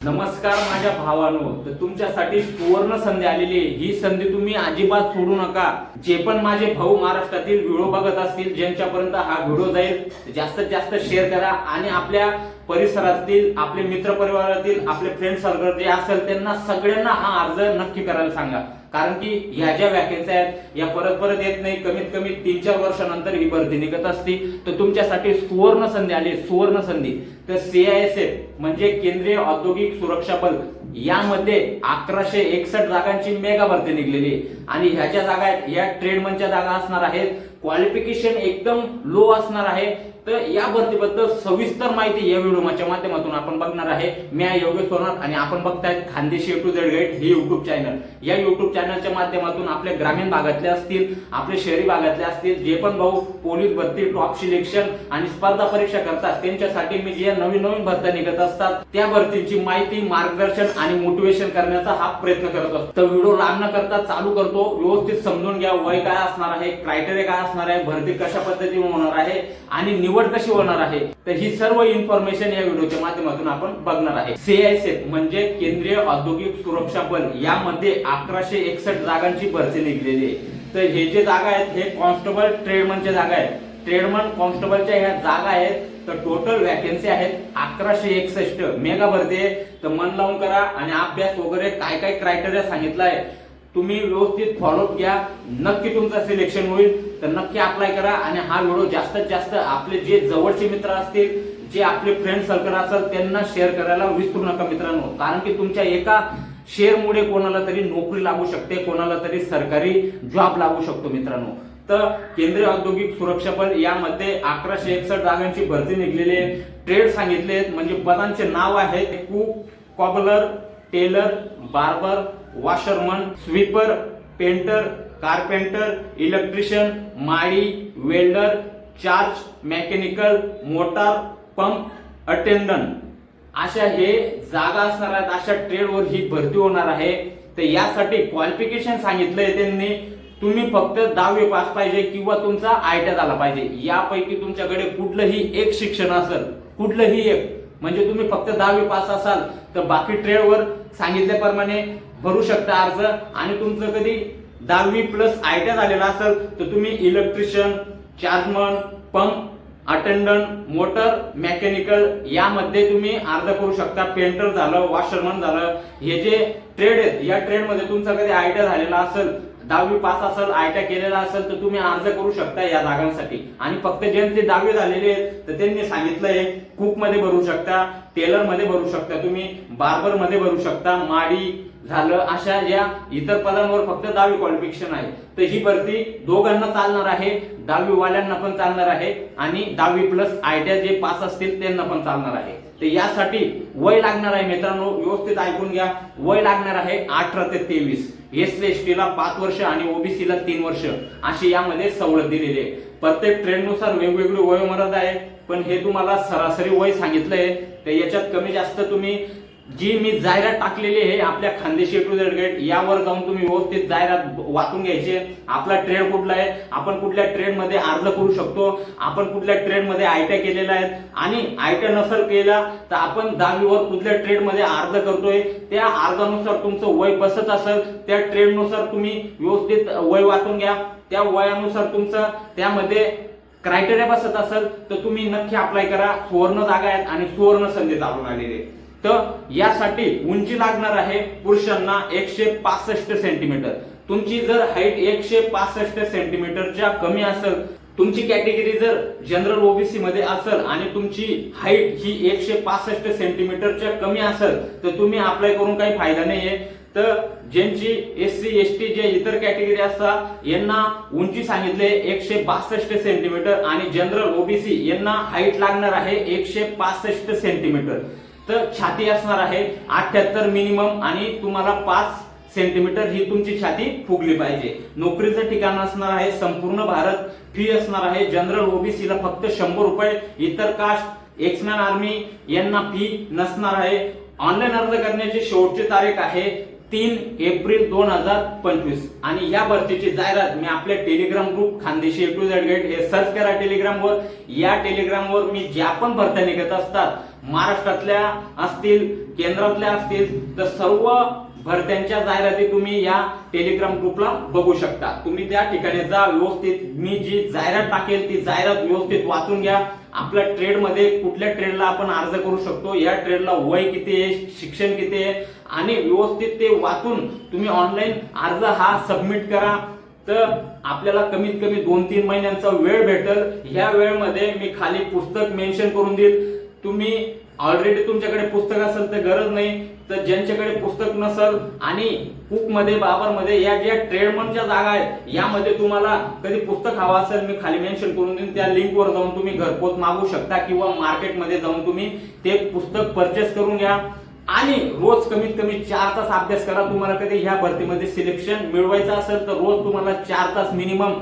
नमस्कार माझ्या भावानो. तर तुमच्यासाठी सुवर्ण संधी आलेली आहे. ही संधी तुम्ही अजिबात सोडू नका. जे पण माझे भाऊ महाराष्ट्रातील व्हिडिओ बघत असतील ज्यांच्यापर्यंत हा व्हिडिओ जाईल जास्तीत जास्त शेअर करा आणि आपल्या परिसरातील आपले मित्र परिवारातील आपले फ्रेंड सर्कल जे असेल त्यांना सगळ्यांना हा अर्ज नक्की करायला सांगा. कारण की ह्या ज्या वॅकेन्सी आहेत या परत परत येत नाही. कमीत कमी तीन चार वर्षानंतर ही भरती निघत असती. तर तुमच्यासाठी सुवर्ण संधी आली. सुवर्ण संधी. तर सीआयएसएफ म्हणजे केंद्रीय औद्योगिक सुरक्षा बल. यामध्ये अकराशे एकसष्ट जागांची मेगा भरती निघलेली. आणि ह्याच्या जागा आहेत या ट्रेडमनच्या जागा असणार आहेत. क्वालिफिकेशन एकदम लो असणार आहे. तर या भरतीबद्दल सविस्तर माहिती या व्हिडिओच्या माध्यमातून आपण बघणार आहे. मी आहे योगेश सोनार आणि आपण बघताय खानदेशी टू झेड गाईड हे युट्यूब चॅनल या युट्यूब चॅनलच्या माध्यमातून आपल्या ग्रामीण भागातले असतील आपले शहरी भागातले असतील जे पण भाऊ पोलीस भरती टॉप सिलेक्शन आणि स्पर्धा परीक्षा करतात त्यांच्यासाठी मी जे नवीन नवीन भरत्या निघत असतात त्या भरतीची माहिती मार्गदर्शन आणि मोटिवेशन करण्याचा हा प्रयत्न करत असतो. तर व्हिडिओ लांब न करता चालू करतो. व्यवस्थित समजून घ्या वय काय असणार आहे क्रायटेरिया काय असणार आहे भरती कशा पद्धतीने होणार आहे आणि निवड कशी होणार आहे तर ही सर्व इन्फॉर्मेशन या व्हिडिओच्या माध्यमातून आपण बघणार आहे. सीआयएसएफ म्हणजे केंद्रीय औद्योगिक सुरक्षा बल यामध्ये अकराशे एकसष्ट जागांची भरती निघलेली आहे. तर हे जे जागा आहेत हे कॉन्स्टेबल ट्रेडमनच्या जागा आहेत. ट्रेडमन कॉन्स्टेबलच्या ह्या जागा आहेत तर टोटल वॅकन्सी आहेत अकराशे एकसष्ट. मेगा भरती आहे. तर मन लावून करा आणि अभ्यास वगैरे काय काय क्रायटेरिया सांगितलं आहे तुम्ही व्यवस्थित फॉलोअप घ्या. नक्की तुमचं सिलेक्शन होईल. तर नक्की अप्लाय करा आणि हा व्हिडिओ जास्तीत जास्त आपले जे जवळचे मित्र असतील जे आपले फ्रेंड सर्कल असेल त्यांना शेअर करायला विसरू नका मित्रांनो. कारण की तुमच्या एका शेअरमुळे कोणाला तरी नोकरी लागू शकते कोणाला तरी सरकारी जॉब लागू शकतो मित्रांनो. तर केंद्रीय औद्योगिक सुरक्षा बल यामध्ये अकराशे एकसष्ट जागांची भरती निघलेली आहे. ट्रेड सांगितले आहेत म्हणजे पदांचे नाव आहेत. Cook cobbler tailor barber washerman sweeper painter carpenter electrician माळी welder charge mechanical motor pump attendant अशा हे जागा असणार आहेत. अशा ट्रेडवर ही भरती होणार आहे. तर यासाठी क्वालिफिकेशन सांगितलंय त्यांनी. तुम्ही फक्त दहावी पास पाहिजे किंवा तुमचा आयट्या आला पाहिजे. यापैकी तुमच्याकडे कुठलंही एक शिक्षण असेल कुठलंही एक म्हणजे तुम्ही फक्त दहावी पास असाल तर बाकी ट्रेडवर सांगितल्याप्रमाणे भरू शकता अर्ज. आणि तुमचं कधी दहावी प्लस आयट्या झालेला असेल तर तुम्ही electrician chargeman pump attendant motor mechanical यामध्ये तुम्ही अर्ज करू शकता. पेंटर झालं वॉशरमन झालं. हे जे ट्रेड आहेत या ट्रेडमध्ये तुमचा कधी आयडिया झालेला असेल दहावी पास असेल आयट्या केलेला असेल तर तुम्ही अर्ज करू शकता या जागांसाठी. आणि फक्त ज्यांचे दहावी झालेले आहेत तर त्यांनी सांगितलंय कुकमध्ये भरू शकता टेलरमध्ये भरू शकता तुम्ही बार्बरमध्ये भरू शकता माडी झालं अशा या इतर पदांवर फक्त दहावी क्वालिफिकेशन आहे. तर ही भरती दोघांना चालणार आहे दहावी वाल्यांना पण चालणार आहे आणि दहावी प्लस आयट्या जे पास असतील त्यांना पण चालणार आहे. तर यासाठी वय लागणार आहे मित्रांनो व्यवस्थित ऐकून घ्या. वय लागणार आहे अठरा ते तेवीस. एस एस टी ला पाच वर्ष आणि ओबीसी ला तीन वर्ष अशी यामध्ये सवलत दिलेली आहे. प्रत्येक ट्रेंडनुसार वेगवेगळी वयोमर्यादा आहे पण हे तुम्हाला सरासरी वय सांगितलंय तर याच्यात कमी जास्त तुम्ही जी मी जाहिरात टाकलेली आहे आपल्या खानदेशी टू झेड गेट यावर जाऊन तुम्ही व्यवस्थित जाहिरात वाचून घ्यायची. आपला ट्रेड कुठला आहे? आपण कुठल्या ट्रेडमध्ये अर्ज करू शकतो? आपण कुठल्या ट्रेडमध्ये आयट्या केलेल्या आहेत? आणि आयट्या नसेल केला तर आपण दहावीवर कुठल्या ट्रेडमध्ये अर्ज करतोय? त्या अर्जानुसार तुमचं वय बसत असेल त्या ट्रेडनुसार तुम्ही व्यवस्थित वय वाचून घ्या. त्या वयानुसार तुमचं त्यामध्ये क्रायटेरिया बसत असेल तर तुम्ही नक्की अप्लाय करा. सुवर्ण जागा आहेत आणि सुवर्ण संधी चालून आलेली आहे. तर यासाठी उंची लागणार आहे पुरुषांना एकशे पासष्ट सेंटीमीटर तुमची जर हाईट एकशे पासष्ट सेंटीमीटरच्या कमी असेल तुमची कॅटेगरी जर जनरल ओबीसी मध्ये असेल आणि तुमची हाईट ही एकशे पासष्ट सेंटीमीटरच्या कमी असेल तर तुम्ही अप्लाय करून काही फायदा नाहीये. तर ज्यांची एस सी एस टी जे इतर कॅटेगरी असतात यांना उंची सांगितले एकशे बासष्ट सेंटीमीटर आणि जनरल ओबीसी यांना हाईट लागणार आहे एकशे पासष्ट सेंटीमीटर तर छाती असणार आहे अठ्याहत्तर मिनिमम आणि तुम्हाला पाच सेंटीमीटर ही तुमची छाती फुगली पाहिजे. नोकरीचं ठिकाण असणार आहे संपूर्ण भारत. फी असणार आहे जनरल ओबीसीला फक्त शंभर रुपये. इतर कास्ट एक्समॅन आर्मी यांना फी नसणार आहे. ऑनलाईन अर्ज करण्याची शेवटची तारीख आहे तीन एप्रिल दोन हजार पंचवीस. आणि या भरतीची जाहिरात मी आपल्या Telegram group Khandeshi to Z gate हे सर्च करा टेलिग्रामवर. या टेलिग्रामवर मी ज्या पण भरत्या निघत असतात महाराष्ट्रातल्या असतील केंद्रातल्या असतील तर सर्व भरत्यांच्या जाहिराती तुम्ही या टेलिग्राम ग्रुपला बघू शकता. तुम्ही त्या ठिकाणी जा व्यवस्थित मी जी जाहिरात टाकेल ती जाहिरात व्यवस्थित वाचून घ्या. आपल्या ट्रेडमध्ये कुठल्या ट्रेडला आपण अर्ज करू शकतो या ट्रेडला वय किती आहे शिक्षण किती आहे आणि व्यवस्थित ते वाचून तुम्ही ऑनलाईन अर्ज हा सबमिट करा. तर आपल्याला कमीत कमी दोन तीन महिन्यांचा वेळ भेटेल. ह्या वेळेमध्ये मी खाली पुस्तक मेन्शन करून देईल. तुम्ही ऑलरेडी तुमच्याकडे पुस्तक असेल तर गरज नाही तर ज्यांच्याकडे पुस्तक नसल आणि कुकमध्ये बाबरमध्ये या ज्या ट्रेडमनच्या जागा आहेत यामध्ये तुम्हाला कधी पुस्तक हवं असेल मी खाली मेन्शन करून देईन त्या लिंकवर जाऊन तुम्ही घरपोच मागू शकता किंवा मार्केटमध्ये जाऊन तुम्ही ते पुस्तक परचेस करून घ्या. आणि रोज कमीत कमी चार तास अभ्यास करा. तुम्हाला कधी ह्या भरतीमध्ये सिलेक्शन मिळवायचं असेल तर रोज तुम्हाला चार तास मिनिमम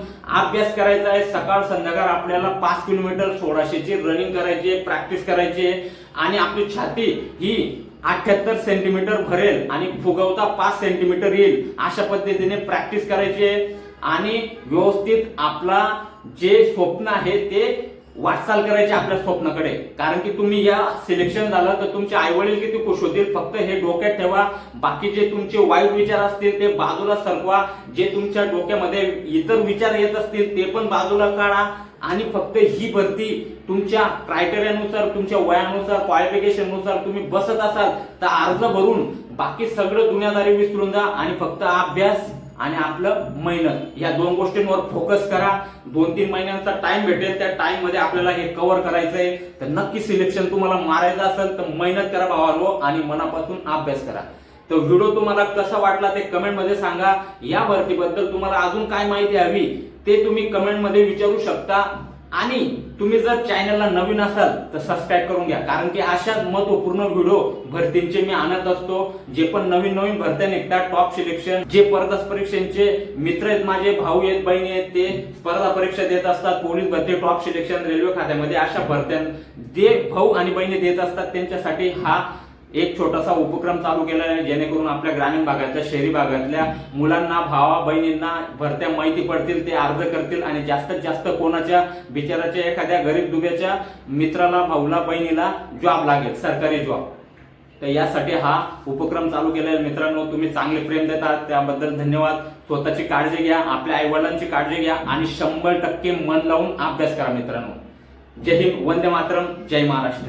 अभ्यास करायचा आहे. सकाळ संध्याकाळ आपल्याला पाच किलोमीटर सोळाशेची रनिंग करायची आहे प्रॅक्टिस करायची. आहे आणि आपली छाती ही अठ्याहत्तर सेंटीमीटर भरेल आणि फुगवता पाच सेंटीमीटर येईल. अशा पद्धतीने प्रॅक्टिस करायची. आहे आणि व्यवस्थित आपला जे स्वप्न आहे ते वाटचाल करायची आपल्या स्वप्नाकडे. कारण की तुम्ही या सिलेक्शन झालं तर तुमचे आई वडील किती खुश होतील? फक्त हे डोक्यात ठेवा. बाकीचे तुमचे वाईट विचार असतील ते बाजूला सरकवा. जे तुमच्या डोक्यामध्ये इतर विचार येत असतील ते पण बाजूला काढा. आणि फक्त ही भरती तुमच्या क्रायटेरियानुसार तुमच्या वयानुसार क्वालिफिकेशननुसार तुम्ही बसत असाल तर अर्ज भरून बाकी सगळं दुनियादारी विसरून जा. आणि फक्त अभ्यास आणि आपलं मेहनत. या दोन गोष्टींवर फोकस करा. दोन तीन महिन्यांचा टाइम भेटेल. त्या टाइममध्ये आपल्याला हे कव्हर आहे तर नक्की सिलेक्शन तुम्हाला मारायचं असेल तर मेहनत करा भावानो आणि मनापासून अभ्यास करा. तर व्हिडिओ तुम्हाला कसा वाटला ते कमेंटमध्ये सांगा. या भरतीबद्दल तुम्हाला अजून काय माहिती हवी ते तुम्ही कमेंटमध्ये विचारू शकता. आणि तुम्ही जर चॅनलला नवीन असाल तर सबस्क्राईब करून घ्या. कारण की अशाच महत्त्वपूर्ण व्हिडिओ भरतींचे मी आणत असतो. जे पण नवीन नवीन भरत्या निघतात टॉप सिलेक्शन जे स्पर्धा परीक्षांचे मित्र आहेत माझे भाऊ आहेत बहिणी आहेत ते स्पर्धा परीक्षा देत असतात पोलीस भरती टॉप सिलेक्शन रेल्वे खात्यामध्ये अशा भरत्या जे भाऊ आणि बहिणी देत असतात त्यांच्यासाठी हा एक छोटासा उपक्रम चालू केला आहे जेणेकरून आपल्या ग्रामीण भागातल्या शहरी भागातल्या मुलांना भावा बहिणींना भरत्या माहिती पडतील ते अर्ज करतील आणि जास्तीत जास्त कोणाच्या बिचाराच्या एखाद्या गरीब दुब्याच्या मित्राला भाऊला बहिणीला जॉब लागेल सरकारी जॉब तर यासाठी हा उपक्रम चालू केला आहे. मित्रांनो तुम्ही चांगले प्रेम देतात त्याबद्दल धन्यवाद. स्वतःची काळजी घ्या आपल्या आईवडिलांची काळजी घ्या आणि शंभर टक्के मन लावून अभ्यास करा मित्रांनो. जय हिंद वंदे मातरम जय महाराष्ट्र.